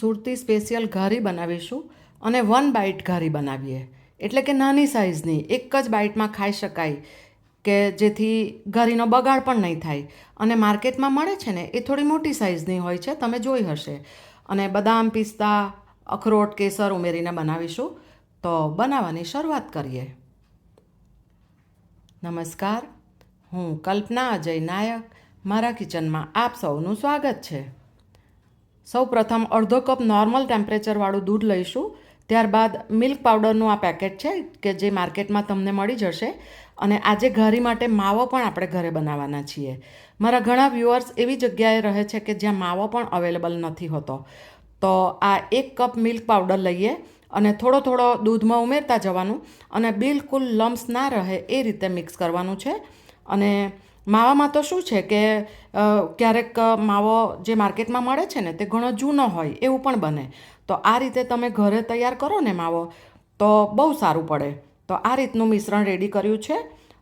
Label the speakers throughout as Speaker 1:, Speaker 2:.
Speaker 1: સુરતી special ઘારી બનાવીશું અને વન બાઇટ ઘારી બનાવીએ. એટલે કે નાની સાઇઝની એક જ બાઇટમાં ખાઈ શકાય કે જેથી ઘારીનો બગાડ પણ નહીં થાય. અને માર્કેટમાં મળે છે ને, એ થોડી મોટી સાઇઝની હોય છે, તમે જોઈ હશે. અને બદામ, પિસ્તા, અખરોટ, કેસર ઉમેરીને બનાવીશું. તો બનાવવાની શરૂઆત કરીએ. નમસ્કાર, હું કલ્પના અજય નાયક. મારા કિચનમાં આપ સૌનું સ્વાગત છે. સૌ પ્રથમ અડધો કપ નોર્મલ ટેમ્પરેચરવાળું દૂધ લઈશું. ત્યારબાદ મિલ્ક પાવડરનું આ પેકેટ છે, કે જે માર્કેટમાં તમને મળી જશે. અને આજે ઘારી માટે માવો પણ આપણે ઘરે બનાવવાના છીએ. મારા ઘણા વ્યુઅર્સ એવી જગ્યાએ રહે છે કે જ્યાં માવો પણ અવેલેબલ નથી હોતો. તો આ એક કપ મિલ્ક પાવડર લઈએ અને થોડો થોડો દૂધમાં ઉમેરતા જવાનું અને બિલકુલ લમ્સ ના રહે એ રીતે મિક્સ કરવાનું છે. અને માવામાં તો શું છે કે ક્યારેક માવો જે માર્કેટમાં મળે છે ને, તે ઘણો જૂનો હોય, એવું પણ બને. તો આ રીતે તમે ઘરે તૈયાર કરો ને માવો, તો બહુ સારું પડે. તો આ રીતનું મિશ્રણ રેડી કર્યું છે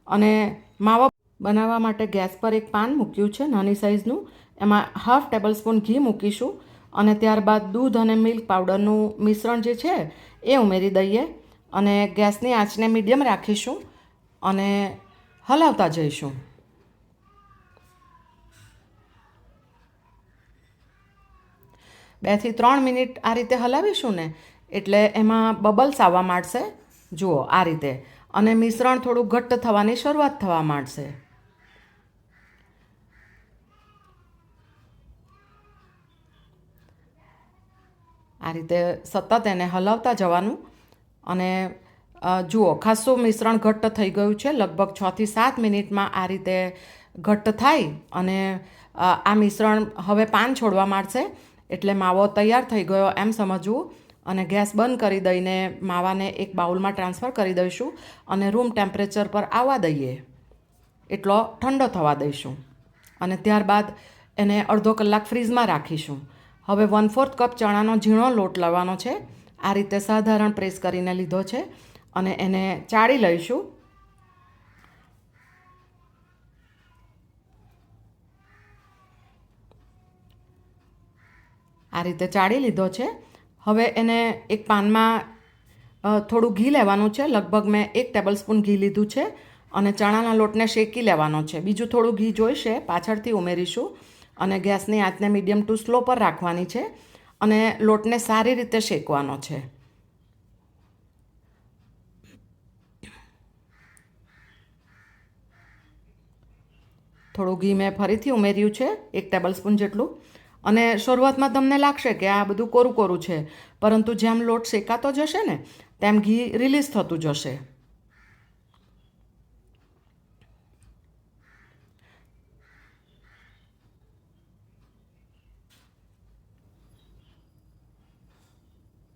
Speaker 1: અને માવો બનાવવા માટે ગેસ પર એક પાન મૂક્યું છે, નાની સાઇઝનું એમાં હાફ ટેબલ સ્પૂન ઘી મૂકીશું અને ત્યારબાદ દૂધ અને મિલ્ક પાવડરનું મિશ્રણ જે છે, એ ઉમેરી દઈએ અને ગેસની આંચને મીડિયમ રાખીશું અને હલાવતા જઈશું. બેથી ત્રણ મિનિટ આ રીતે હલાવીશું ને, એટલે એમાં બબલ્સ આવવા માંડશે. જુઓ આ રીતે. અને મિશ્રણ થોડું ઘટ્ટ થવાની શરૂઆત થવા માંડશે. આ રીતે સતત એને હલાવતા જવાનું. અને જુઓ ખાસું મિશ્રણ ઘટ્ટ થઈ ગયું છે. લગભગ છથી સાત મિનિટમાં આ રીતે ઘટ્ટ થાય અને આ મિશ્રણ હવે પાન છોડવા માંડશે. એટલે માવો તૈયાર થઈ ગયો એમ સમજવું. અને ગેસ બંધ કરી દઈને માવાને એક બાઉલમાં ટ્રાન્સફર કરી દઈશું અને રૂમ ટેમ્પરેચર પર આવવા દઈએ. એટલો ઠંડો થવા દઈશું. અને ત્યારબાદ એને અડધો કલાક ફ્રીઝમાં રાખીશું. હવે વન ફોર્થ કપ ચણાનો ઝીણો લોટ લાવવાનો છે. આ રીતે સાધારણ પ્રેસ કરીને લીધો છે. અને એને ચાળી લઈશું. આ રીતે ચાળી લીધો છે. હવે એને એક પાનમાં થોડું ઘી લેવાનું છે. લગભગ મેં એક ટેબલ સ્પૂન ઘી લીધું છે અને ચણાના લોટને શેકી લેવાનો છે. બીજું થોડું ઘી જોઈશે, પાછળથી ઉમેરીશું અને ગેસની આંચને મીડિયમ ટુ સ્લો પર રાખવાની છે અને લોટને સારી રીતે શેકવાનો છે. થોડું ઘી મેં ફરીથી ઉમેર્યું છે, એક ટેબલ સ્પૂન જેટલું. અને શરૂઆતમાં તમને લાગશે કે આ બધું કોરું કોરું છે, પરંતુ જેમ લોટ શેકાતો જશે ને, તેમ ઘી રિલીઝ થતું જશે.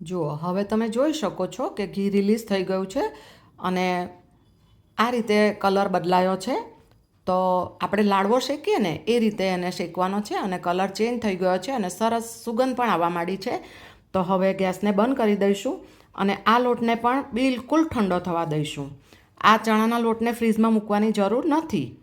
Speaker 1: જુઓ, હવે તમે જોઈ શકો છો કે ઘી રિલીઝ થઈ ગયું છે અને આ રીતે કલર બદલાયો છે. તો આપણે લાડવો શેકીએ ને, એ રીતે એને શેકવાનો છે અને કલર ચેન્જ થઈ ગયો છે અને સરસ સુગંધ પણ આવવા માંડી છે. તો હવે ગેસને બંધ કરી દઈશું અને આ લોટને પણ બિલકુલ ઠંડો થવા દઈશું. આ ચણાના લોટને ફ્રીઝમાં મૂકવાની જરૂર નથી.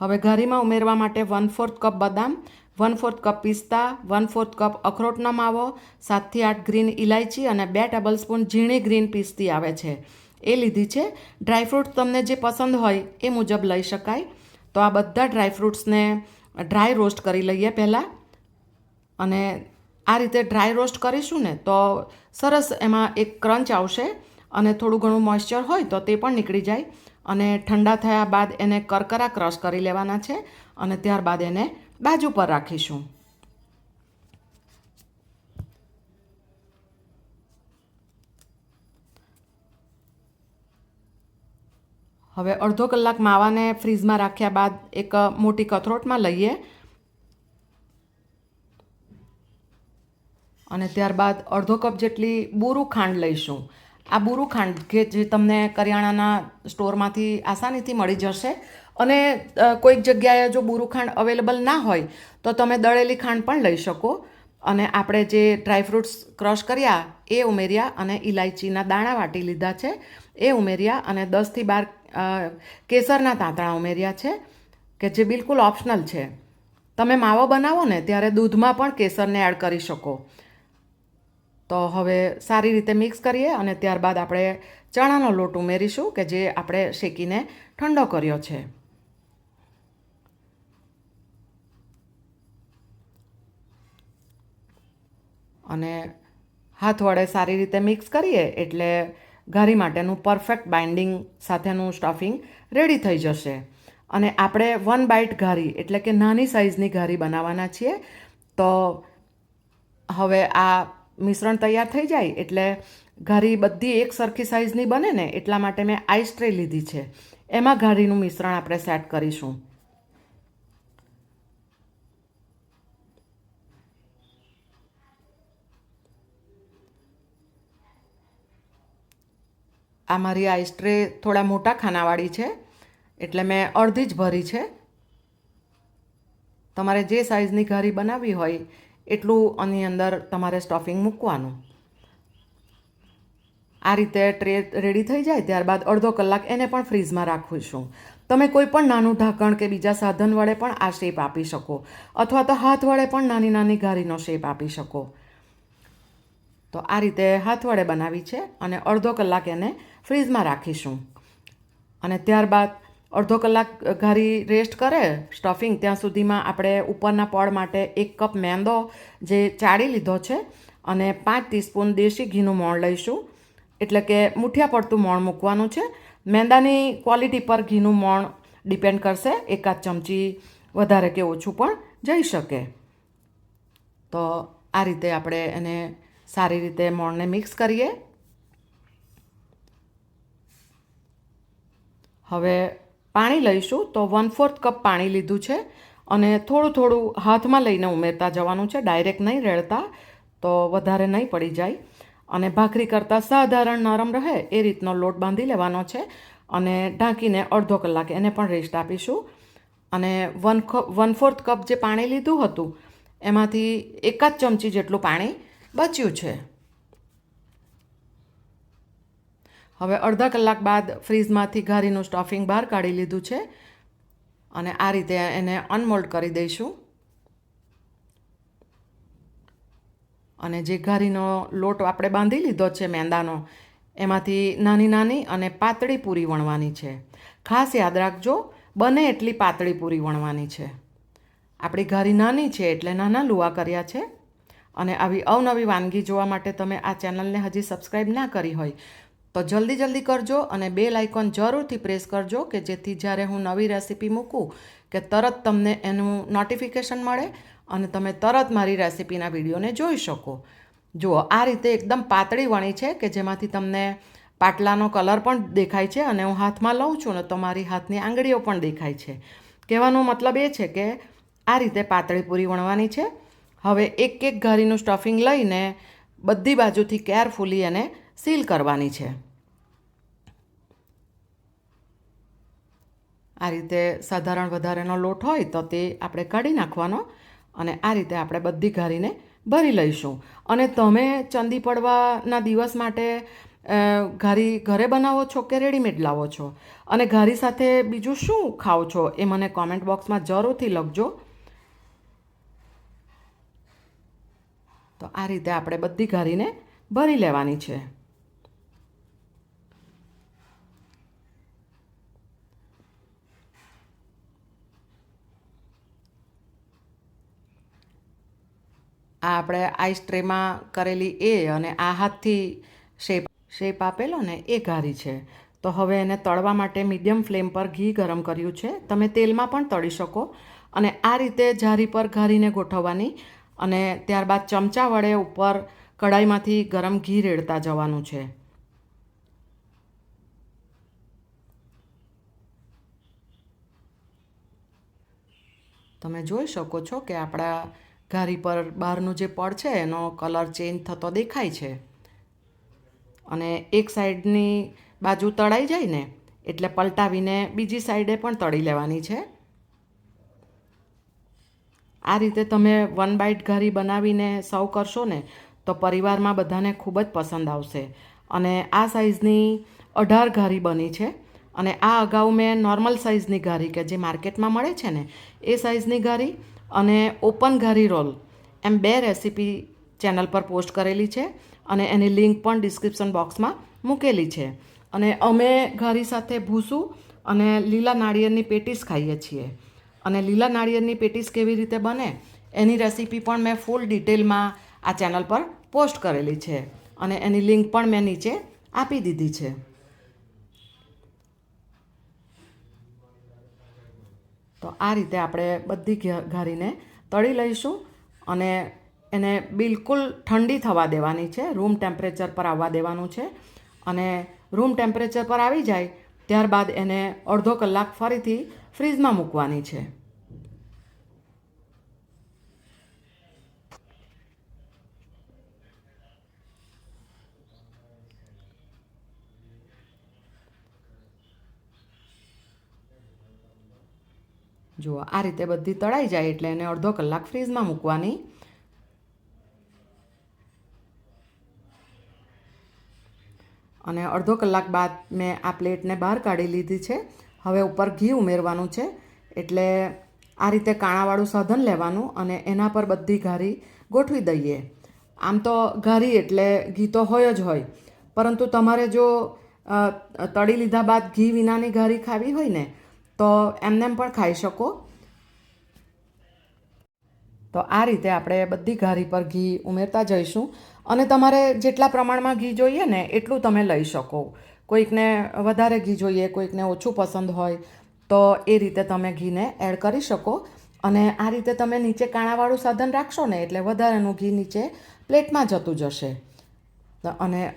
Speaker 1: હવે ઘારીમાં ઉમેરવા માટે વન ફોર્થ કપ બદામ, વન ફોર્થ કપ પિસ્તા, વન ફોર્થ કપ અખરોટનો માવો, સાતથી આઠ ગ્રીન ઇલાયચી અને બે ટેબલ સ્પૂન ઝીણી ગ્રીન પિસ્તી આવે છે. એ લીધી છે. ડ્રાયફ્રૂટ તમને જે પસંદ હોય એ મુજબ લઈ શકાય. તો આ બધા ડ્રાયફ્રૂટ્સને ડ્રાય રોસ્ટ કરી લઈએ પહેલાં. અને આ રીતે ડ્રાય રોસ્ટ કરીશું ને તો સરસ એમાં એક ક્રંચ આવશે અને થોડું ઘણું મોઇશ્ચર હોય તો તે પણ નીકળી જાય. અને ઠંડા થયા બાદ એને કરકરા ક્રશ કરી લેવાના છે અને ત્યારબાદ એને બાજુ પર રાખીશું. હવે અડધો કલાક માવાને ફ્રીઝમાં રાખ્યા બાદ એક મોટી કથરોટમાં લઈએ. અને ત્યારબાદ અડધો કપ જેટલી બુરું ખાંડ લઈશું. આ બુરું ખાંડ કે જે તમને કરિયાણાના સ્ટોરમાંથી આસાનીથી મળી જશે. અને કોઈક જગ્યાએ જો બુરું ખાંડ અવેલેબલ ના હોય, તો તમે દળેલી ખાંડ પણ લઈ શકો. અને આપણે જે ડ્રાયફ્રૂટ્સ ક્રશ કર્યા, એ ઉમેર્યા અને ઇલાયચીના દાણા વાટી લીધા છે. એ ઉમેર્યા અને દસથી બાર કેસરના તાંતણા ઉમેર્યા છે, કે જે બિલકુલ ઓપ્શનલ છે. તમે માવો બનાવો ને ત્યારે દૂધમાં પણ કેસરને એડ કરી શકો. તો હવે સારી રીતે મિક્સ કરીએ અને ત્યારબાદ આપણે ચણાનો લોટ ઉમેરીશું, કે જે આપણે શેકીને ઠંડો કર્યો છે. અને હાથ વડે સારી રીતે મિક્સ કરીએ એટલે ઘારી માટેનું પરફેક્ટ બાઇન્ડિંગ સાથેનું સ્ટફિંગ રેડી થઈ જશે. અને આપણે વન બાઇટ ઘારી એટલે કે નાની સાઇઝની ઘારી બનાવવાના છીએ, તો હવે આ મિશ્રણ તૈયાર થઈ જાય, એટલે ઘારી બધી એક સરખી સાઇઝની બને ને એટલા માટે મેં આઈસ ટ્રે લીધી છે. એમાં ઘારીનું મિશ્રણ આપણે સેટ કરીશું. આ મારી આઈસ ટ્રે થોડા મોટા ખાનાવાળી છે, એટલે મેં અડધી જ ભરી છે. તમારે જે સાઇઝની ઘારી બનાવવી હોય, એટલું આની અંદર તમારે સ્ટફિંગ મૂકવાનું. આ રીતે ટ્રે રેડી થઈ જાય, ત્યારબાદ અડધો કલાક એને પણ ફ્રીઝમાં છું તમે કોઈ પણ નાનું ઢાંકણ કે બીજા સાધન વડે પણ આ શેપ આપી શકો, અથવા તો હાથ વડે પણ નાની નાની ઘારીનો શેપ આપી શકો. તો આ રીતે હાથ વડે બનાવી છે, અને અડધો કલાક એને ફ્રીઝમાં રાખીશું. અને ત્યારબાદ અડધો કલાક ઘારી રેસ્ટ કરે સ્ટફિંગ ત્યાં સુધીમાં આપણે ઉપરના પડ માટે એક કપ મેંદો જે ચાળી લીધો છે અને પાંચ ટીસ્પૂન દેશી ઘીનું મોણ લઈશું. એટલે કે મુઠિયા પડતું મોણ મૂકવાનું છે. મેંદાની ક્વોલિટી પર ઘીનું મોણ ડિપેન્ડ કરશે. એકાદ ચમચી વધારે કે ઓછું પણ જઈ શકે. તો આ રીતે આપણે એને સારી રીતે મોણને મિક્સ કરીએ. હવે પાણી લઈશું તો વન ફોર્થ કપ પાણી લીધું છે અને થોડું થોડું હાથમાં લઈને ઉમેરતા જવાનું છે. ડાયરેક્ટ નહીં રેડતા તો વધારે નહીં પડી જાય. અને ભાખરી કરતાં સાધારણ નરમ રહે એ રીતનો લોટ બાંધી લેવાનો છે અને ઢાંકીને અડધો કલાક એને પણ રેસ્ટ આપીશું. અને વન વન ફોર્થ કપ જે પાણી લીધું હતું, એમાંથી એકાદ ચમચી જેટલું પાણી બચ્યું છે. હવે અડધા કલાક બાદ ફ્રીઝમાંથી ઘારીનું સ્ટફિંગ બહાર કાઢી લીધું છે અને આ રીતે એને અનમોલ્ડ કરી દઈશું. અને જે ઘારીનો લોટ આપણે બાંધી લીધો છે મેંદાનો, એમાંથી નાની નાની અને પાતળી પૂરી વણવાની છે. ખાસ યાદ રાખજો, બને એટલી પાતળી પૂરી વણવાની છે. આપણી ઘારી નાની છે એટલે નાના લુવા કર્યા છે. અને આવી અવનવી વાનગી જોવા માટે તમે આ ચેનલને હજી સબસ્ક્રાઈબ ના કરી હોય તો જલ્દી જલ્દી કરજો અને બેલ આઇકોન જરૂરથી પ્રેસ કરજો કે જેથી જ્યારે હું નવી રેસીપી મૂકું કે તરત તમને એનું નોટિફિકેશન મળે અને તમે તરત મારી રેસીપીના વિડીયોને જોઈ શકો. જુઓ, આ રીતે એકદમ પાતળી વણી છે કે જેમાંથી તમને પાટલાનો કલર પણ દેખાય છે અને હું હાથમાં લઉં છું ને તો મારી હાથની આંગળીઓ પણ દેખાય છે. કહેવાનો મતલબ એ છે કે આ રીતે પાતળી પૂરી વણવાની છે. હવે એક એક ઘારીનું સ્ટફિંગ લઈને બધી બાજુથી કેરફુલી એને સીલ કરવાની છે. આ રીતે સાધારણ વધારેનો લોટ હોય તો તે આપણે કાઢી નાખવાનો અને આ રીતે આપણે બધી ઘારીને ભરી લઈશું. અને તમે ચંદી પડવાના દિવસ માટે ઘારી ઘરે બનાવો છો કે રેડીમેડ લાવો છો? અને ઘારી સાથે બીજું શું ખાઓ છો એ મને કોમેન્ટ બોક્સમાં જરૂરથી લખજો. તો આ રીતે આપણે બધી ઘારીને ભરી લેવાની છે. આ આપણે આઈસ ટ્રેમાં કરેલી એ અને આ હાથથી શેપ શેપ આપેલો ને એ ઘારી છે. તો હવે એને તળવા માટે મીડિયમ ફ્લેમ પર ઘી ગરમ કર્યું છે. તમે તેલમાં પણ તળી શકો. અને આ રીતે જારી પર ઘારીને ગોઠવવાની અને ત્યારબાદ ચમચા વડે ઉપર કડાઈમાંથી ગરમ ઘી રેડતા જવાનું છે. તમે જોઈ શકો છો કે આપણા ઘારી પર બહારનું જે પડ છે, એનો કલર ચેન્જ થતો દેખાય છે. અને એક સાઈડની બાજુ તળાઈ જાય ને, એટલે પલટાવીને બીજી સાઈડે પણ તળી લેવાની છે. આ રીતે તમે વન બાઇટ ઘારી બનાવીને સર્વ કરશો ને, તો પરિવારમાં બધાને ખૂબ જ પસંદ આવશે. અને આ સાઇઝની અઢાર ઘારી બની છે. અને આ અગાઉ મેં નોર્મલ સાઇઝની ઘારી કે જે માર્કેટમાં મળે છે ને, એ સાઇઝની ઘારી અને ઓપન ઘારી રોલ એમ બે રેસીપી ચેનલ પર પોસ્ટ કરેલી છે અને એની લિંક પણ ડિસ્ક્રિપ્શન બોક્સમાં મૂકેલી છે. અને અમે ઘારી સાથે ભૂસું અને લીલા નાળિયેરની પેટીસ ખાઈએ છીએ. અને લીલા નાળિયેરની પેટીસ કેવી રીતે બને એની રેસીપી પણ મેં ફૂલ ડિટેલમાં આ ચેનલ પર પોસ્ટ કરેલી છે અને એની લિંક પણ મેં નીચે આપી દીધી છે. તો આ રીતે આપણે બધી ઘારીને તળી લઈશું અને એને બિલકુલ ઠંડી થવા દેવાની છે. રૂમ ટેમ્પરેચર પર આવવા દેવાનું છે અને રૂમ ટેમ્પરેચર પર આવી જાય ત્યારબાદ એને અડધો કલાક ફરીથી ફ્રીઝમાં મૂકવાની છે. જુઓ, આ રીતે બધી તળાઈ જાય એટલે એને અડધો કલાક ફ્રીજમાં મૂકવાની અને અડધો કલાક બાદ મેં આ પ્લેટને બહાર કાઢી લીધી છે. હવે ઉપર ઘી ઉમેરવાનું છે. એટલે આ રીતે કાણાવાળું સાધન લેવાનું અને એના પર બધી ઘારી ગોઠવી દઈએ. આમ તો ઘારી એટલે ઘી તો હોય જ હોય. પરંતુ તમારે જો તળી લીધા બાદ ઘી વિનાની ઘારી ખાવી હોય ને, તો એમનેમ પણ ખાઈ શકો. તો આ રીતે આપણે બધી ઘારી પર ઘી ઉમેરતા જઈશું. અને તમારે જેટલા પ્રમાણમાં ઘી જોઈએ ને, એટલું તમે લઈ શકો. કોઈકને વધારે ઘી જોઈએ, કોઈકને ઓછું પસંદ હોય, તો એ રીતે તમે ઘીને એડ કરી શકો. અને આ રીતે તમે નીચે કાણાવાળું સાધન રાખશો ને, એટલે વધારાનું ઘી નીચે પ્લેટમાં જતું જશે. અને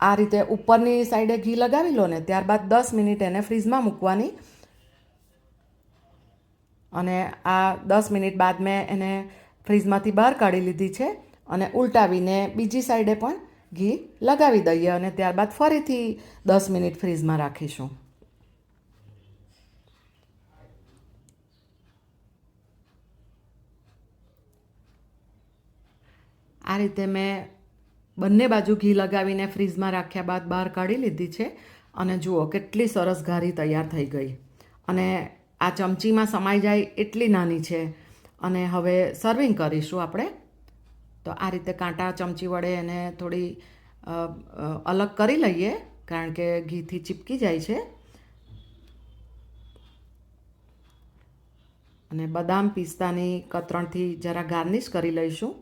Speaker 1: આ રીતે ઉપરની સાઈડે ઘી લગાવી લો ને, ત્યારબાદ દસ મિનિટ એને ફ્રીઝમાં મૂકવાની. અને આ દસ મિનિટ બાદ મેં એને ફ્રીઝમાંથી બહાર કાઢી લીધી છે. અને ઉલટાવીને બીજી સાઈડે પણ ઘી લગાવી દઈએ અને ત્યારબાદ ફરીથી દસ મિનિટ ફ્રીઝમાં રાખીશું. આ રીતે મેં બંને બાજુ ઘી લગાવીને ફ્રીઝમાં રાખ્યા બાદ બહાર કાઢી લીધી છે અને જુઓ કેટલી સરસ ઘારી તૈયાર થઈ ગઈ. અને આ ચમચીમાં સમાઈ જાય એટલી નાની છે. અને હવે સર્વિંગ કરીશું આપણે. તો આ રીતે કાંટા ચમચી વડે એને થોડી અલગ કરી લઈએ, કારણ કે ઘીથી ચીપકી જાય છે. અને બદામ પિસ્તાની કતરણથી જરા ગાર્નિશ કરી લઈશું.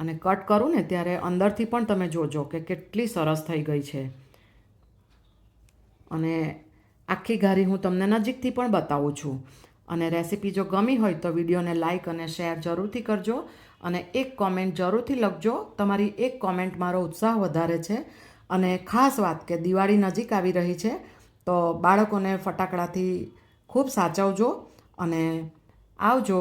Speaker 1: અને કટ કરું ને ત્યારે અંદરથી પણ તમે જોજો કે કેટલી સરસ થઈ ગઈ છે. અને આખી ઘારી હું તમને નજીકથી પણ બતાવું છું. અને રેસીપી જો ગમી હોય તો વિડીયોને લાઇક અને શેર જરૂરથી કરજો અને એક કોમેન્ટ જરૂરથી લખજો. તમારી એક કોમેન્ટ મારો ઉત્સાહ વધારે છે. અને ખાસ વાત કે દિવાળી નજીક આવી રહી છે, તો બાળકોને ફટાકડાથી ખૂબ સાચવજો અને આવજો.